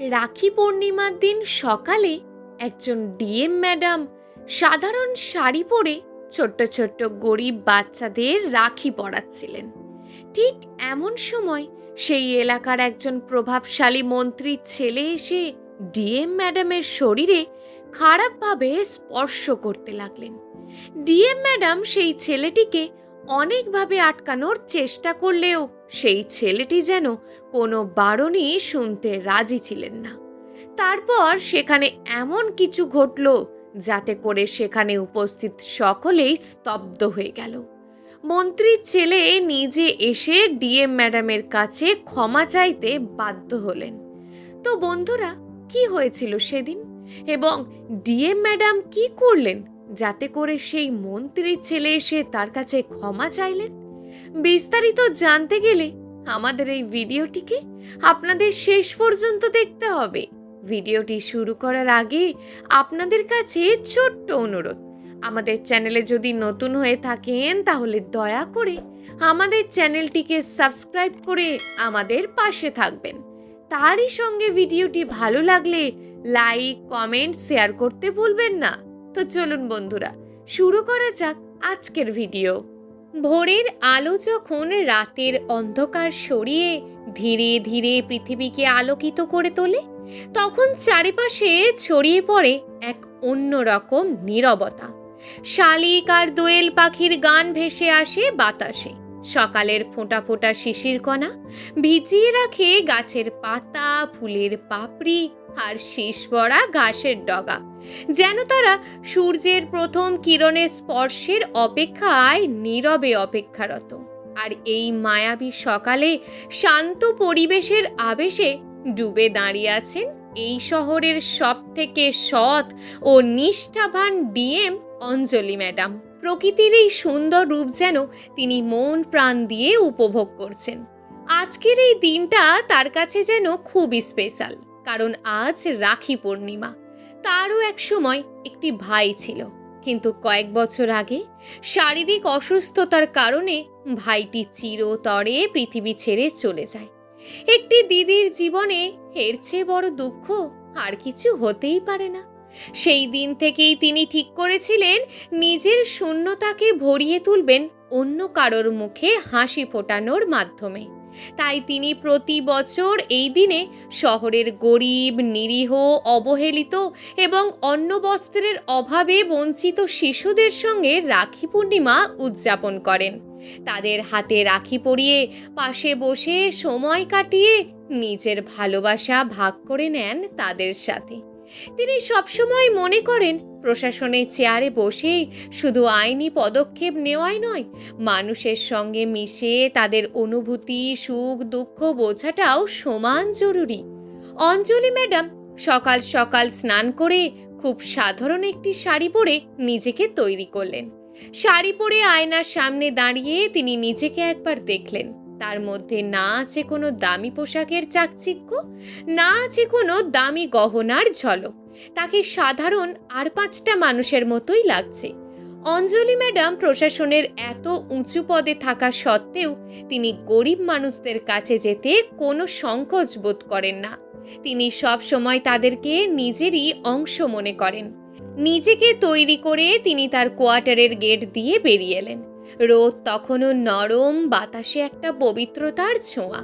রাখি পূর্ণিমার দিন সকালে একজন ডিএম ম্যাডাম সাধারণ শাড়ি পরে ছোট্ট ছোট্ট গরিব বাচ্চাদের রাখি পরাচ্ছিলেন। ঠিক এমন সময় সেই এলাকার একজন প্রভাবশালী মন্ত্রীর ছেলে এসে ডিএম ম্যাডামের শরীরে খারাপভাবে স্পর্শ করতে লাগলেন। ডিএম ম্যাডাম সেই ছেলেটিকে অনেকভাবে আটকানোর চেষ্টা করলেও সেই ছেলেটি যেন কোনো বারণই শুনতে রাজি ছিলেন না। তারপর সেখানে এমন কিছু ঘটল যাতে করে সেখানে উপস্থিত সকলেই স্তব্ধ হয়ে গেল। মন্ত্রীর ছেলে নিজে এসে ডিএম ম্যাডামের কাছে ক্ষমা চাইতে বাধ্য হলেন। তো বন্ধুরা, কি হয়েছিল সেদিন? এবং ডিএম ম্যাডাম কি করলেন? যাতে করে সেই মন্ত্রীর ছেলে এসে তার কাছে ক্ষমা চাইলেন বিস্তারিত জানতে গেলে আমাদের এই ভিডিওটিকে আপনাদের শেষ পর্যন্ত দেখতে হবে। ভিডিওটি শুরু করার আগে আপনাদের কাছে ছোট্ট অনুরোধ। আমাদের চ্যানেলে যদি নতুন হয়ে থাকেন তাহলে দয়া করে আমাদের চ্যানেলটিকে সাবস্ক্রাইব করে আমাদের পাশে থাকবেন। তারই সঙ্গে ভিডিওটি ভালো লাগলে লাইক, কমেন্ট, শেয়ার করতে ভুলবেন না। তো চলুন বন্ধুরা, শুরু করা যাক আজকের ভিডিও। ভোরের আলো যখন রাতের অন্ধকার সরিয়ে ধীরে ধীরে পৃথিবীকে আলোকিত করে তোলে, তখন চারিপাশে ছড়িয়ে পড়ে এক অন্যরকম নীরবতা। শালিক আর দোয়েল পাখির গান ভেসে আসে বাতাসে। সকালের ফোঁটা ফোঁটা শিশির কণা ভিজিয়ে রাখে গাছের পাতা, ফুলের পাপড়ি আর শীষ পড়া ঘাসের ডগা। যেন তারা সূর্যের প্রথম কিরণের স্পর্শের অপেক্ষায় নীরবে অপেক্ষারত। আর এই মায়াবী সকালে শান্ত পরিবেশের আবেশে ডুবে দাঁড়িয়ে আছেন এই শহরের সব থেকে সৎ ও নিষ্ঠাবান ডিএম অঞ্জলি ম্যাডাম। প্রকৃতির এই সুন্দর রূপ যেন তিনি মন প্রাণ দিয়ে উপভোগ করছেন। আজকের এই দিনটা তার কাছে যেন খুবই স্পেশাল। কারণ আজ রাখি পূর্ণিমা। তারও এক সময় একটি ভাই ছিল। কিন্তু কয়েক বছর আগে শারীরিক অসুস্থতার কারণে ভাইটি চিরতরে পৃথিবী ছেড়ে চলে যায়। একটি দিদির জীবনে এর চেয়ে বড় দুঃখ আর কিছু হতেই পারে না। সেই দিন থেকেই তিনি ঠিক করেছিলেন নিজের শূন্যতাকে ভরিয়ে তুলবেন অন্য কারোর মুখে হাসি ফোটানোর মাধ্যমে। তাই তিনি প্রতি বছর এই দিনে শহরের গরিব, নিরীহ, অবহেলিত এবং অন্ন বস্ত্রের অভাবে বঞ্চিত শিশুদের সঙ্গে রাখি পূর্ণিমা উদযাপন করেন। তাদের হাতে রাখি পরিয়ে পাশে বসে সময় কাটিয়ে নিজের ভালোবাসা ভাগ করে নেন তাদের সাথে। তিনি সবসময় মনে করেন প্রশাসনের চেয়ারে বসেই শুধু আইনি পদক্ষেপ নেওয়াই নয়, মানুষের সঙ্গে মিশে তাদের অনুভূতি, সুখ, দুঃখ বোঝাটাও সমান জরুরি। অঞ্জলি ম্যাডাম, সকাল সকাল স্নান করে খুব সাধারণ একটি শাড়ি পরে নিজেকে তৈরি করলেন। শাড়ি পরে আয়নার সামনে দাঁড়িয়ে তিনি নিজেকে একবার দেখলেন। তার মধ্যে না আছে কোনো দামি পোশাকের চাকচিক্য, না আছে কোনো দামি গহনার ঝলক। তাকে সাধারণ আর পাঁচটা মানুষের মতোই লাগছে। অঞ্জলি ম্যাডাম প্রশাসনের এত উঁচু পদে থাকা সত্ত্বেও তিনি গরিব মানুষদের কাছে যেতে কোনো সংকোচ বোধ করেন না। তিনি সব সময় তাদেরকে নিজেরই অংশ মনে করেন। নিজেকে তৈরি করে তিনি তার কোয়ার্টারের গেট দিয়ে বেরিয়ে এলেন। রোদ তখনও নরম, বাতাসে একটা পবিত্রতার ছোঁয়া।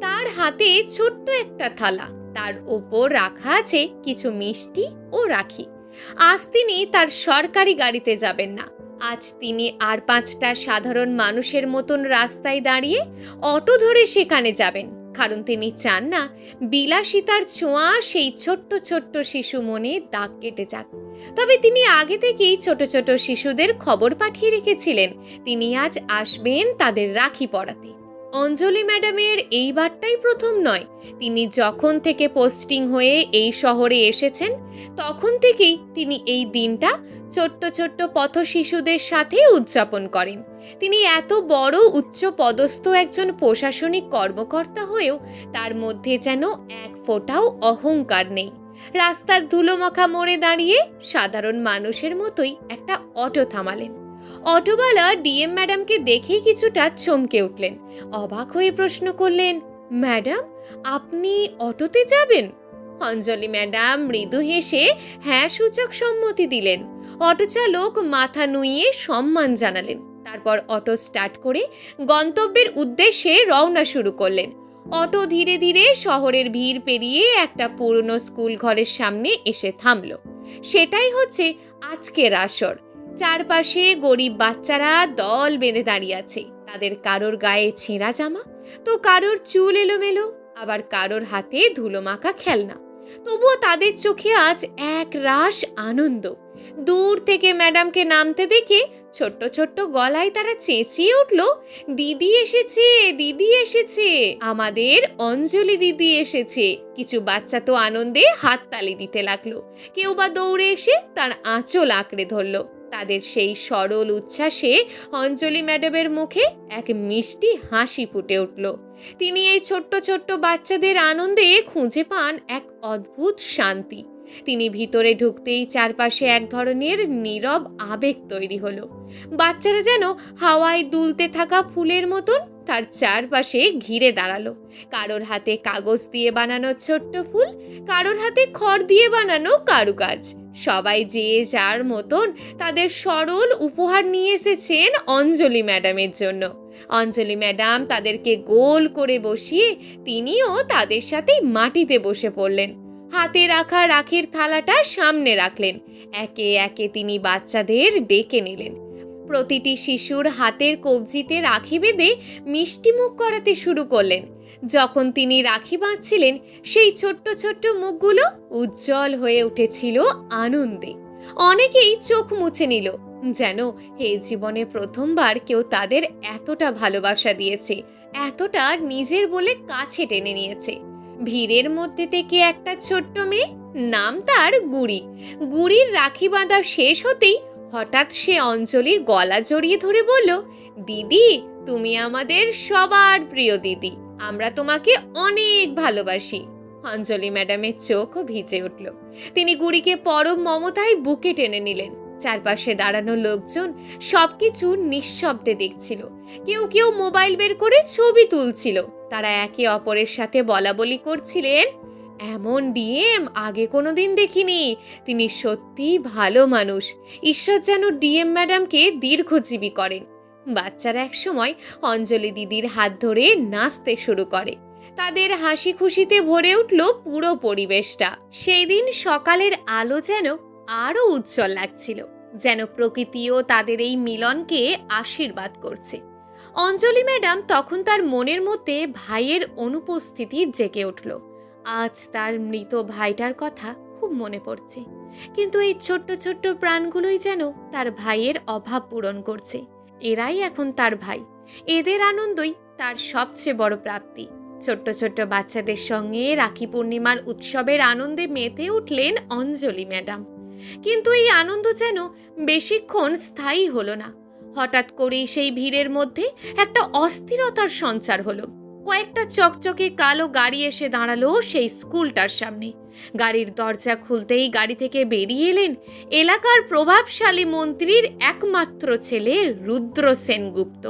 তার হাতে ছোট্ট একটা থালা। তার ওপর রাখা আছে কিছু মিষ্টি ও রাখি। আজ তিনি তার সরকারি গাড়িতে যাবেন না। আজ তিনি আর পাঁচটা সাধারণ মানুষের মতন রাস্তায় দাঁড়িয়ে অটো ধরে সেখানে যাবেন। কারণ তিনি চান না, বিলাসিতার ছোঁয়া সেই ছোট্ট ছোট্ট শিশু মনে দাগ কেটে যাক। তবে তিনি আগে থেকেই ছোট ছোট শিশুদের খবর পাঠিয়ে রেখেছিলেন। তিনি আজ আসবেন তাদের রাখি পড়াতে অঞ্জলি ম্যাডামের এই বারটাই প্রথম নয়। তিনি যখন থেকে পোস্টিং হয়ে এই শহরে এসেছেন, তখন থেকেই তিনি এই দিনটা ছোট্ট ছোট্ট পথ শিশুদের সাথে উদযাপন করেন। তিনি এত বড় উচ্চ পদস্থ একজন প্রশাসনিক কর্মকর্তা হয়েও তার মধ্যে যেন এক ফোঁটাও অহংকার নেই। রাস্তার ধুলোমাখা মোড়ে দাঁড়িয়ে সাধারণ মানুষের মতোই একটা অটো থামালেন। অটোওয়ালা ডিএম ম্যাডামকে দেখেই কিছুটা চমকে উঠলেন। অবাক হয়ে প্রশ্ন করলেন, ম্যাডাম, আপনি অটোতে যাবেন? অঞ্জলি ম্যাডাম মৃদু হেসে হ্যাঁ সূচক সম্মতি দিলেন। অটো চালক মাথা নুইয়ে সম্মান জানালেন। তারপর অটো স্টার্ট করে গন্তব্যের উদ্দেশ্যে রওনা শুরু করলেন। অটো ধীরে ধীরে শহরের ভিড় পেরিয়ে একটা পুরনো স্কুল ঘরের সামনে এসে থামল। সেটাই হচ্ছে আজকের আসর। চারপাশে গরিব বাচ্চারা দল বেঁধে দাঁড়িয়ে আছে। তাদের কারোর গায়ে ছেঁড়া জামা, তো কারোর চুল এলোমেলো, আবার কারোর হাতে ধুলো মাখা খেলনা। তবুও তাদের চোখে আজ এক রাস আনন্দ। দূর থেকে ম্যাডামকে নামতে দেখে ছোট্ট ছোট্ট গলায় তারা চেঁচিয়ে উঠল, দিদি এসেছে দিদি এসেছে, আমাদের অঞ্জলি দিদি এসেছে। কিছু বাচ্চা তো আনন্দে হাততালি দিতে লাগল। কেউ বা দৌড়ে এসে তার আঁচল আঁকড়ে ধরলো। তাদের সেই সরল উচ্ছ্বাসে অঞ্জলি ম্যাডামের মুখে এক মিষ্টি হাসি ফুটে উঠল। তিনি এই ছোট্ট ছোট্ট বাচ্চাদের আনন্দে খুঁজে পান এক অদ্ভুত শান্তি। তিনি ভিতরে ঢুকতেই চারপাশে এক ধরনের নীরব আবেগ তৈরি হলো। বাচ্চারা যেন হাওয়ায় দুলতে থাকা ফুলের মতন তার চারপাশে ঘিরে দাঁড়াল। কারোর হাতে কাগজ দিয়ে বানানো ছোট্ট ফুল, কারোর হাতে খড় দিয়ে বানানো কারুকাজ। সবাই যে যার মতন তাদের সরল উপহার নিয়ে এসেছেন অঞ্জলি ম্যাডামের জন্য। অঞ্জলি ম্যাডাম তাদেরকে গোল করে বসিয়ে তিনিও তাদের সাথে মাটিতে বসে পড়লেন। হাতে রাখা রাখির থালাটা সামনে রাখলেন। একে একে তিনি বাচ্চাদের ডেকে নিলেন। প্রতিটি শিশুর হাতের কবজিতে রাখি বেঁধে মিষ্টিমুখ করাতে শুরু করলেন। যখন তিনি রাখি বাঁধছিলেন, সেই ছোট্ট ছোট্ট মুখগুলো উজ্জ্বল হয়ে উঠেছিল আনন্দে। অনেকেই চোখ মুছে নিল, যেন এই জীবনে প্রথমবার কেউ তাদের এতটা ভালোবাসা দিয়েছে, এতটা নিজের বলে কাছে টেনে নিয়েছে। ভিড়ের মধ্যে থেকে একটা ছোট্ট মেয়ে, নাম তার গুড়ি। গুড়ির রাখি বাঁধা শেষ হতেই হঠাৎ সে অঞ্জলির গলা জড়িয়ে ধরে বলল, দিদি, তুমি আমাদের সবার প্রিয় দিদি। আমরা তোমাকে অনেক ভালোবাসি। অঞ্জলি ম্যাডামের চোখও ভিজে উঠল। তিনি গুড়িকে পরম মমতায় বুকে টেনে নিলেন। চারপাশে দাঁড়ানো লোকজন সবকিছু নিঃশব্দে দেখছিল। কেউ কেউ মোবাইল বের করে ছবি তুলছিল। তারা একে অপরের সাথে বলা বলি করছিলেন। এমন ডিএম আগে কোনো দিন দেখিনি। তিনি সত্যি ভালো মানুষ। ঈশ্বর যেন ডিএম ম্যাডামকে দীর্ঘজীবী করেন। বাচ্চারা একসময় অঞ্জলি দিদির হাত ধরে নাচতে শুরু করে। তাদের হাসি খুশিতে ভরে উঠল পুরো পরিবেশটা। সেই দিন সকালের আলো যেন আরও উজ্জ্বল লাগছিল, যেন প্রকৃতিও তাদের এই মিলনকে আশীর্বাদ করছে। অঞ্জলি ম্যাডাম তখন তার মনের মধ্যে ভাইয়ের অনুপস্থিতি জেগে উঠল। আজ তার মৃত ভাইটার কথা খুব মনে পড়ছে। কিন্তু এই ছোট্ট ছোট্ট প্রাণগুলোই যেন তার ভাইয়ের অভাব পূরণ করছে। এরাই এখন তার ভাই। এদের আনন্দই তার সবচেয়ে বড় প্রাপ্তি। ছোট্ট ছোট্ট বাচ্চাদের সঙ্গে রাখি পূর্ণিমার উৎসবের আনন্দে মেতে উঠলেন অঞ্জলি ম্যাডাম। কিন্তু এই আনন্দ যেন বেশিক্ষণ স্থায়ী হলো না। হঠাৎ করেই সেই ভিড়ের মধ্যে একটা অস্থিরতার সঞ্চার হলো। কয়েকটা চকচকে কালো গাড়ি এসে দাঁড়াল সেই স্কুলটার সামনে। গাড়ির দরজা খুলতেই গাড়ি থেকে বেরিয়ে এলেন এলাকার প্রভাবশালী মন্ত্রীর একমাত্র ছেলে রুদ্র সেনগুপ্ত।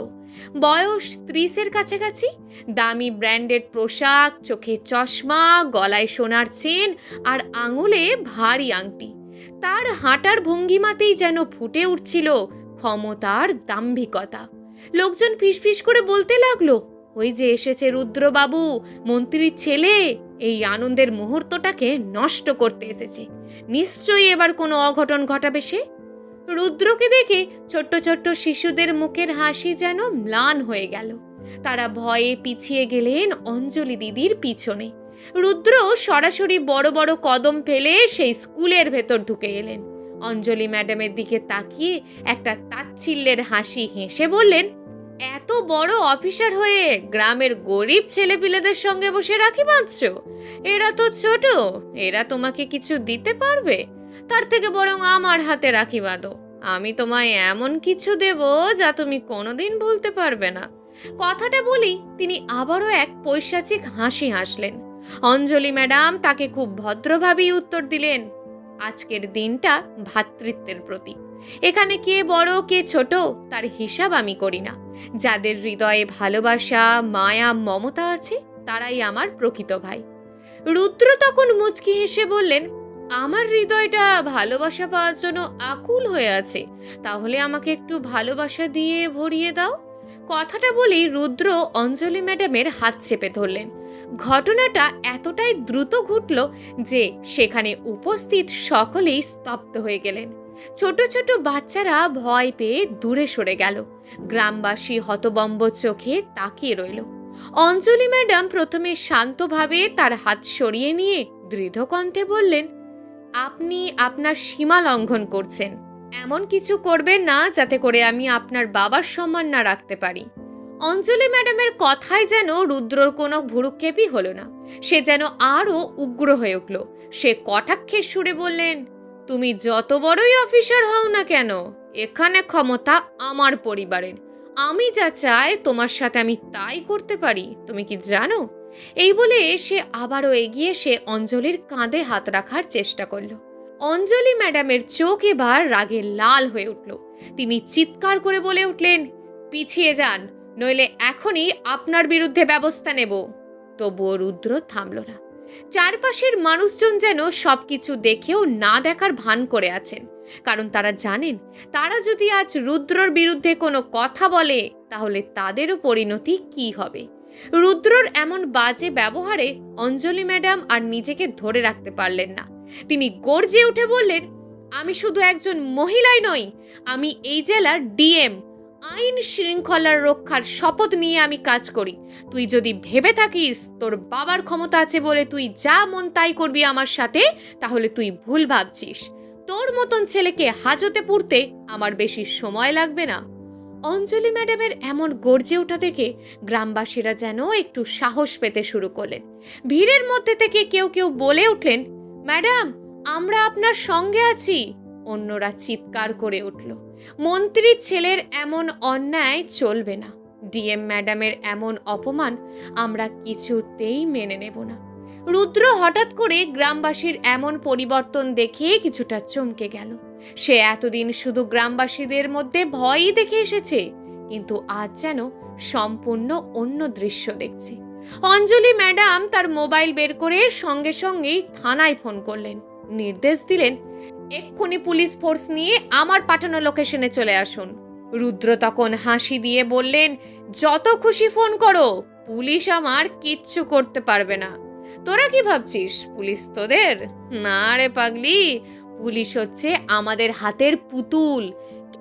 বয়স ত্রিশের কাছাকাছি, দামি ব্র্যান্ডেড পোশাক, চোখে চশমা, গলায় সোনার চেন আর আঙুলে ভারী আংটি। তার হাঁটার ভঙ্গিমাতেই যেন ফুটে উঠছিল ক্ষমতার দাম্ভিকতা। লোকজন ফিসফিস করে বলতে লাগল ওই যে এসেছে রুদ্রবাবু, মন্ত্রীর ছেলে, এই আনন্দের মুহূর্তটাকে নষ্ট করতে এসেছে। নিশ্চয়ই এবার কোনো অঘটন ঘটাবে সে? রুদ্রকে দেখে ছোট্ট ছোট্ট শিশুদের মুখের হাসি যেন ম্লান হয়ে গেল। তারা ভয়ে পিছিয়ে গেলেন অঞ্জলি দিদির পিছনে। রুদ্র সরাসরি বড় বড় কদম ফেলে সেই স্কুলের ভেতর ঢুকে এলেন। অঞ্জলি ম্যাডামের দিকে তাকিয়ে একটা তাচ্ছিল্যের হাসি হেসে বললেন এত বড় অফিসার হয়ে গ্রামের গরিব ছেলেপিলেদের সঙ্গে বসে রাখি বাঁধছ? এরা তো ছোট, এরা তোমাকে কিছু দিতে পারবে। তার থেকে বরং আমার হাতে রাখি বাঁধো। আমি তোমায় এমন কিছু দেব যা তুমি কোনোদিন ভুলতে পারবে না। কথাটা বলি, তিনি আবারও এক পৈশাচিক হাসি হাসলেন। অঞ্জলি ম্যাডাম তাকে খুব ভদ্রভাবেই উত্তর দিলেন, আজকের দিনটা ভ্রাতৃত্বের প্রতীক। এখানে কে বড়, কে ছোট, তার হিসাব আমি করি না। যাদের হৃদয়ে ভালোবাসা, মায়া, মমতা আছে, তারাই আমার প্রকৃত ভাই। রুদ্র তখন মুচকি হেসে বললেন, আমার হৃদয়টা ভালোবাসা পাওয়ার জন্য আকুল হয়ে আছে। তাহলে আমাকে একটু ভালোবাসা দিয়ে ভরিয়ে দাও। কথাটা বলেই রুদ্র অঞ্জলি ম্যাডামের হাত চেপে ধরলেন। ঘটনাটা এতটাই দ্রুত ঘটল যে সেখানে উপস্থিত সকলেই স্তব্ধ হয়ে গেলেন। ছোট ছোট বাচ্চারা ভয় পেয়ে দূরে সরে গেল। গ্রামবাসী হতবম্ব চোখে তাকিয়ে রইল। অঞ্জলি ম্যাডাম প্রথমে শান্তভাবে তার হাত সরিয়ে নিয়ে দৃঢ় কণ্ঠে বললেন, আপনি আপনার সীমা লঙ্ঘন করছেন। এমন কিছু করবেন না যাতে করে আমি আপনার বাবার সম্মান না রাখতে পারি। অঞ্জলি ম্যাডামের কথায় যেন রুদ্রর কোনো ভুরুক্ষেপই হলো না। সে যেন আরও উগ্র হয়ে উঠল। সে কটাক্ষের সুরে বললেন তুমি যত বড়ই অফিসার হও না কেন, এখানে ক্ষমতা আমার পরিবারের। আমি যা চাই তোমার সাথে আমি তাই করতে পারি, তুমি কি জানো? এই বলে সে আবারও এগিয়ে সে অঞ্জলির কাঁধে হাত রাখার চেষ্টা করল। অঞ্জলি ম্যাডামের চোখ এবার রাগে লাল হয়ে উঠল। তিনি চিৎকার করে বলে উঠলেন, পিছিয়ে যান, নইলে এখনই আপনার বিরুদ্ধে ব্যবস্থা নেব। তবুও রুদ্র থামল না। চারপাশের মানুষজন যেন সবকিছু দেখেও না দেখার ভান করে আছেন। কারণ তারা জানেন, তারা যদি আজ রুদ্রর বিরুদ্ধে কোনো কথা বলে, তাহলে তাদেরও পরিণতি কি হবে? রুদ্রর এমন বাজে ব্যবহারে অঞ্জলি ম্যাডাম আর নিজেকে ধরে রাখতে পারলেন না। তিনি গর্জে উঠে বললেন, আমি শুধু একজন মহিলাই নই, আমি এই জেলার ডিএম আইন শৃঙ্খলার রক্ষার শপথ নিয়ে আমি কাজ করি। তুই যদি ভেবে থাকিস তোর বাবার ক্ষমতা আছে বলে তুই যা মন তাই করবি আমার সাথে, তাহলে তুই ভুল ভাবছিস। তোর মতন ছেলেকে হাজতে পুড়তে আমার বেশি সময় লাগবে না। অঞ্জলি ম্যাডামের এমন গর্জে ওঠা থেকে গ্রামবাসীরা যেন একটু সাহস পেতে শুরু করলেন। ভিড়ের মধ্যে থেকে কেউ কেউ বলে উঠলেন, ম্যাডাম, আমরা আপনার সঙ্গে আছি। অন্যরা চিৎকার করে উঠল। মন্ত্রীর ছেলের এমন অন্যায় চলবে না। ডিএম ম্যাডামের এমন অপমান আমরা কিছুতেই মেনে নেব না। রুদ্র হঠাৎ করে গ্রামবাসীর এমন পরিবর্তন দেখে কিছুটা চমকে গেল। সে এতদিন শুধু গ্রামবাসীদের মধ্যে ভয়ই দেখে এসেছে, কিন্তু আজ যেন সম্পূর্ণ অন্য দৃশ্য দেখছে। অঞ্জলি ম্যাডাম তার মোবাইল বের করে সঙ্গে সঙ্গেই থানায় ফোন করলেন। নির্দেশ দিলেন এক্ষুনি পুলিশ ফোর্স নিয়ে আমার পাঠানো লোকেশনে চলে আসুন। রুদ্র তখন হাসি দিয়ে বললেন, যত খুশি ফোন করো, পুলিশ আমার কিচ্ছু করতে পারবে না। তোরা কি ভাবছিস, পুলিশ তোদের? না রে পাগলি, পুলিশ হচ্ছে আমাদের হাতের পুতুল।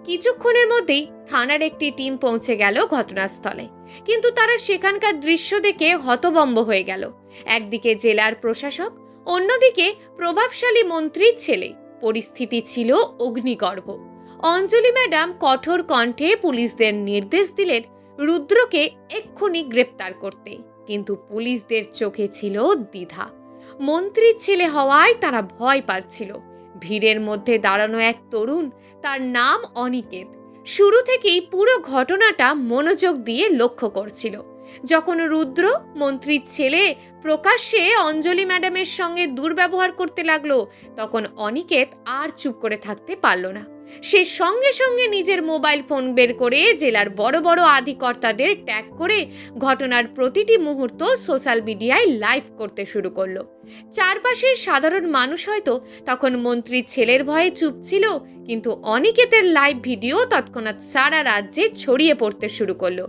কিছুক্ষণের মধ্যেই থানার একটি টিম পৌঁছে গেল ঘটনাস্থলে। কিন্তু তারা সেখানকার দৃশ্য দেখে হতবম্ব হয়ে গেল। একদিকে জেলার প্রশাসক, অন্যদিকে প্রভাবশালী মন্ত্রীর ছেলে। পরিস্থিতি ছিল অগ্নিগর্ভ। অঞ্জলি ম্যাডাম কঠোর কণ্ঠে পুলিশদের নির্দেশ দিলেন রুদ্রকে এক্ষুনি গ্রেপ্তার করতে। কিন্তু পুলিশদের চোখে ছিল দ্বিধা। মন্ত্রীর ছেলে হওয়ায় তারা ভয় পাচ্ছিল। ভিড়ের মধ্যে দাঁড়ানো এক তরুণ, তার নাম অনিকেত। শুরু থেকেই পুরো ঘটনাটা মনোযোগ দিয়ে লক্ষ্য করছিল। যখন রুদ্র, মন্ত্রীর ছেলে, প্রকাশ্যে অঞ্জলি ম্যাডামের সঙ্গে দুর্ব্যবহার করতে লাগল, তখন অনিকেত আর চুপ করে থাকতে পারল না। সে সঙ্গে সঙ্গে নিজের মোবাইল ফোন বের করে জেলার বড় বড় আধিকর্তাদের ট্যাগ করে ঘটনার প্রতিটি মুহূর্ত সোশ্যাল মিডিয়ায় লাইভ করতে শুরু করল। চারপাশের সাধারণ মানুষ হয়তো তখন মন্ত্রীর ছেলের ভয়ে চুপ ছিল, কিন্তু অনিকেতের লাইভ ভিডিও তৎক্ষণাৎ সারা রাজ্যে ছড়িয়ে পড়তে শুরু করল।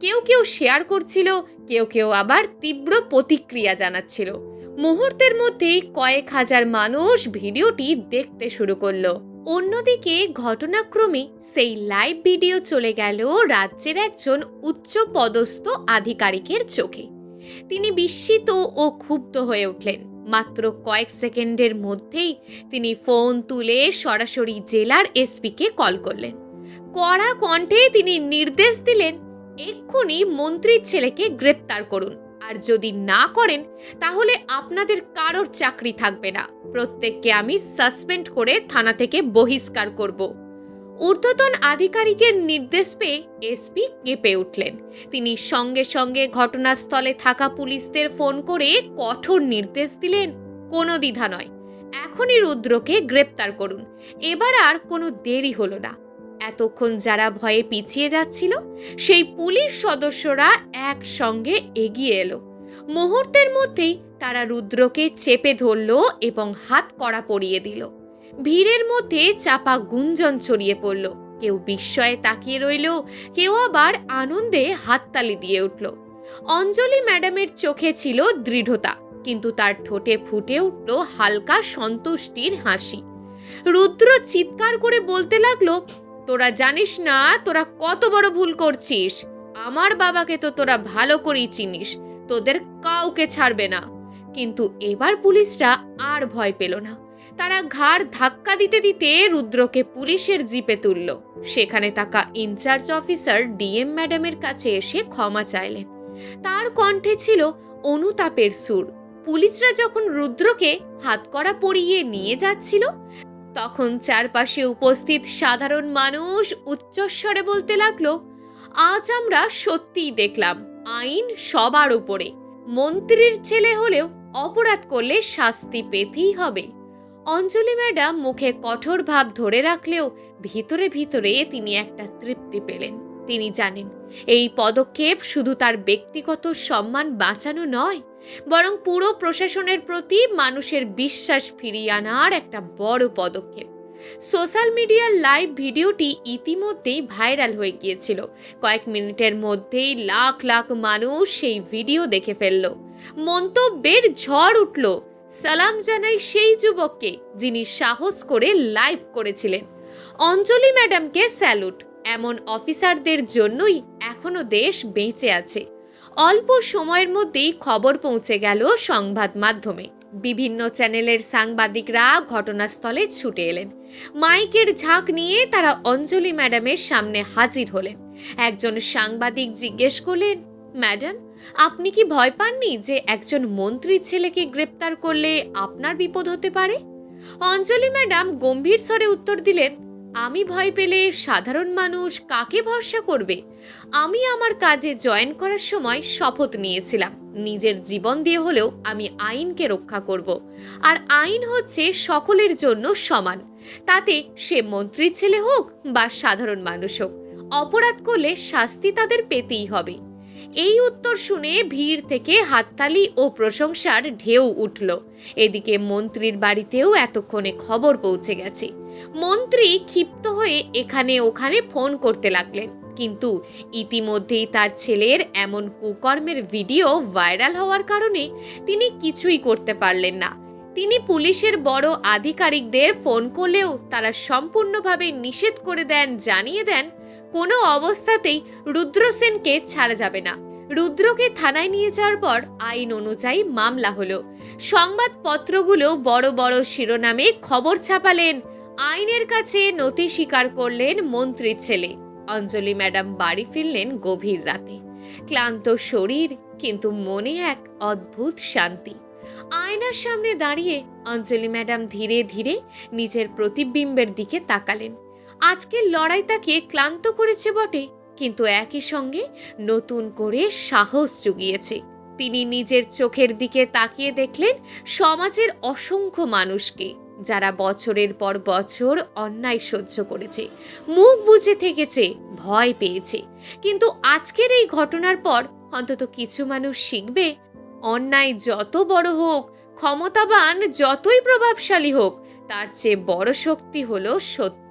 কেউ কেউ শেয়ার করছিল, কেউ কেউ আবার তীব্র প্রতিক্রিয়া জানাচ্ছিল। মুহূর্তের মধ্যেই কয়েক হাজার মানুষ ভিডিওটি দেখতে শুরু করল। অন্যদিকে ঘটনাক্রমে সেই লাইভ ভিডিও চলে গেল রাজ্যের একজন উচ্চ পদস্থ আধিকারিকের চোখে। তিনি বিস্মিত ও ক্ষুব্ধ হয়ে উঠলেন। মাত্র কয়েক সেকেন্ডের মধ্যেই তিনি ফোন তুলে সরাসরি জেলার এসপিকে কল করলেন। কড়া কণ্ঠে তিনি নির্দেশ দিলেন এক্ষুনি মন্ত্রীর ছেলেকে গ্রেপ্তার করুন। আর যদি না করেন, তাহলে আপনাদের কারোর চাকরি থাকবে না। প্রত্যেককে আমি সাসপেন্ড করে থানা থেকে বহিষ্কার করব। ঊর্ধ্বতন আধিকারিকের নির্দেশ পেয়ে এসপি কেঁপে উঠলেন। তিনি সঙ্গে সঙ্গে ঘটনাস্থলে থাকা পুলিশদের ফোন করে কঠোর নির্দেশ দিলেন, কোনো দ্বিধা নয়। এখনই রুদ্রকে গ্রেপ্তার করুন। এবার আর কোনো দেরি হলো না। এতক্ষণ যারা ভয়ে পিছিয়ে যাচ্ছিল, সেই পুলিশ সদস্যরা একসঙ্গে এগিয়ে এলো। মুহূর্তের মধ্যেই তারা রুদ্রকে চেপে ধরল এবং হাত কড়া পরিয়ে দিল। ভিড়ের মধ্যে চাপা গুঞ্জন ছড়িয়ে পড়ল। কেউ বিস্ময়ে তাকিয়ে রইল, কেউ আবার আনন্দে হাততালি দিয়ে উঠল। অঞ্জলি ম্যাডামের চোখে ছিল দৃঢ়তা, কিন্তু তার ঠোঁটে ফুটে উঠল হালকা সন্তুষ্টির হাসি। রুদ্র চিৎকার করে বলতে লাগল তোরা জানিস না তোরা কত বড় ভুল করছিস। আমার বাবাকে তো তোরা ভালো করেই চিনিস, তোদের কাউকে ছাড়বে না। কিন্তু এবার পুলিশরা আর ভয় পেল না। তারা ঘাড় ধাক্কা দিতে দিতে রুদ্রকে পুলিশের জিপে তুলল। সেখানে থাকা ইনচার্জ অফিসার ডিএম ম্যাডামের কাছে এসে ক্ষমা চাইলেন। তার কণ্ঠে ছিল অনুতাপের সুর। পুলিশরা যখন রুদ্রকে হাতকড়া পরিয়ে নিয়ে যাচ্ছিল তখন চারপাশে উপস্থিত সাধারণ মানুষ উচ্চস্বরে বলতে লাগল, আজ আমরা সত্যিই দেখলাম, আইন সবার উপরে। মন্ত্রীর ছেলে হলেও অপরাধ করলে শাস্তি পেতেই হবে। অঞ্জলি ম্যাডাম মুখে কঠোর ভাব ধরে রাখলেও ভিতরে ভিতরে তিনি একটা তৃপ্তি পেলেন। তিনি জানেন, এই পদক্ষেপ শুধু তার ব্যক্তিগত সম্মান বাঁচানো নয় বরং পুরো প্রশাসনের প্রতি মানুষের বিশ্বাস ফিরিয়ে আনার একটা বড় পদক্ষেপ। সোশ্যাল মিডিয়ার লাইভ ভিডিওটি ইতিমধ্যেই ভাইরাল হয়ে গিয়েছিল। কয়েক মিনিটের মধ্যেই লাখ লাখ মানুষ সেই ভিডিও দেখে ফেলল। মন্তব্যের ঝড় উঠল। সালাম জানাই সেই যুবককে যিনি সাহস করে লাইভ করেছিলেন। অঞ্জলি ম্যাডামকে স্যালুট। এমন অফিসারদের জন্যই এখনও দেশ বেঁচে আছে। অল্প সময়ের মধ্যেই খবর পৌঁছে গেল সংবাদ মাধ্যমে। বিভিন্ন চ্যানেলের সাংবাদিকরা ঘটনাস্থলে ছুটে এলেন। মাইকের ঝাঁক নিয়ে তারা অঞ্জলি ম্যাডামের সামনে হাজির হলেন। একজন সাংবাদিক জিজ্ঞেস করলেন, ম্যাডাম, আপনি কি ভয় পাননি যে একজন মন্ত্রীর ছেলেকে গ্রেপ্তার করলে আপনার বিপদ হতে পারে? অঞ্জলি ম্যাডাম গম্ভীর স্বরে উত্তর দিলেন আমি ভয় পেলে সাধারণ মানুষ কাকে ভরসা করবে? আমি আমার কাজে জয়েন করার সময় শপথ নিয়েছিলাম। নিজের জীবন দিয়ে হলেও আমি আইনকে রক্ষা করব। আর আইন হচ্ছে সকলের জন্য সমান। তাতে সে মন্ত্রীর ছেলে হোক বা সাধারণ মানুষ হোক, অপরাধ করলে শাস্তি তাদের পেতেই হবে। এই উত্তর শুনে ভিড় থেকে হাততালি ও প্রশংসার ঢেউ উঠল। এদিকে মন্ত্রীর বাড়িতেও এতক্ষণে খবর পৌঁছে গেছে। মন্ত্রী ক্ষিপ্ত হয়ে এখানে ওখানে ফোন করতে লাগলেন। কিন্তু ইতিমধ্যেই তার ছেলের এমন কুকর্মের ভিডিও ভাইরাল হওয়ার কারণে তিনি কিছুই করতে পারলেন না। তিনি পুলিশের বড় আধিকারিকদের ফোন করলেও তারা সম্পূর্ণভাবে নিষেধ করে দেন, জানিয়ে দেন কোনো অবস্থাতেই রুদ্র সেনকে ছাড়া যাবে না। রুদ্রকে থানায় নিয়ে যাওয়ার পর আইন অনুযায়ী মামলা হলো। সংবাদপত্রগুলো বড় বড় শিরোনামে খবর ছাপালেন, আইনের কাছে নথি স্বীকার করলেন মন্ত্রীর ছেলে। অঞ্জলি ম্যাডাম বাড়ি ফিরলেন গভীর রাতে। ক্লান্ত শরীর, কিন্তু মনে এক অদ্ভুত শান্তি। আয়নার সামনে দাঁড়িয়ে অঞ্জলি ম্যাডাম ধীরে ধীরে নিজের প্রতিবিম্বের দিকে তাকালেন। আজকের লড়াই তাকে ক্লান্ত করেছে বটে, কিন্তু একই সঙ্গে নতুন করে সাহস জুগিয়েছে। তিনি নিজের চোখের দিকে তাকিয়ে দেখলেন সমাজের অসংখ্য মানুষকে, যারা বছরের পর বছর অন্যায় সহ্য করেছে, মুখ বুঝে থেকেছে, ভয় পেয়েছে। কিন্তু আজকের এই ঘটনার পর অন্তত কিছু মানুষ শিখবে, অন্যায় যত বড় হোক, ক্ষমতাবান যতই প্রভাবশালী হোক, তার চেয়ে বড় শক্তি হলো সত্য।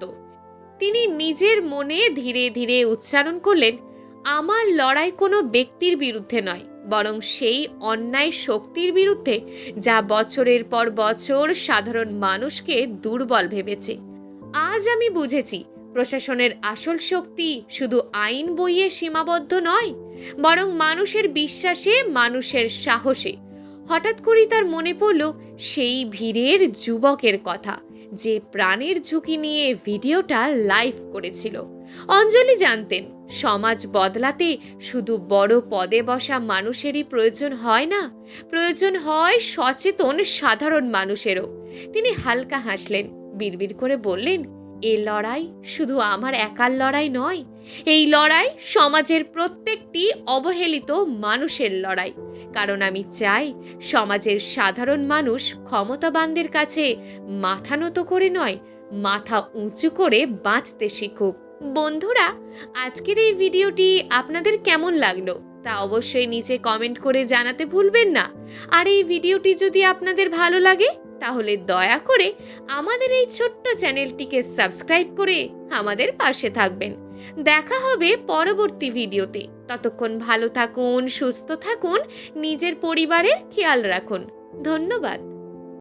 তিনি নিজের মনে ধীরে ধীরে উচ্চারণ করলেন, আমার লড়াই কোনো ব্যক্তির বিরুদ্ধে নয়, বরং সেই অন্যায় শক্তির বিরুদ্ধে যা বছরের পর বছর সাধারণ মানুষকে দুর্বল ভেবেছে। আজ আমি বুঝেছি, প্রশাসনের আসল শক্তি শুধু আইন বইয়ে সীমাবদ্ধ নয়, বরং মানুষের বিশ্বাসে, মানুষের সাহসে। হঠাৎ করেই তার মনে পড়ল, সেই ভিড়ের যুবকের কথা। যে প্রাণের ঝুঁকি নিয়ে ভিডিওটা লাইভ করেছিল। অঞ্জলি জানতেন, সমাজ বদলাতে শুধু বড় পদে বসা মানুষেরই প্রয়োজন হয় না, প্রয়োজন হয় সচেতন সাধারণ মানুষেরও। তিনি হালকা হাসলেন, বিড়বিড় করে বললেন এ লড়াই শুধু আমার একার লড়াই নয়, এই লড়াই সমাজের প্রত্যেকটি অবহেলিত মানুষের লড়াই। কারণ আমি চাই সমাজের সাধারণ মানুষ ক্ষমতাবানদের কাছে মাথা নত করে নয়, মাথা উঁচু করে বাঁচতে শিখুক। বন্ধুরা, আজকের এই ভিডিওটি আপনাদের কেমন লাগল তা অবশ্যই নিচে কমেন্ট করে জানাতে ভুলবেন না। আর এই ভিডিওটি যদি আপনাদের ভালো লাগে তাহলে দয়া করে আমাদের এই ছোট্ট চ্যানেলটিকে সাবস্ক্রাইব করে আমাদের পাশে থাকবেন। দেখা হবে পরবর্তী ভিডিওতে। ততক্ষণ ভালো থাকুন, সুস্থ থাকুন, নিজের পরিবারের খেয়াল রাখুন। ধন্যবাদ।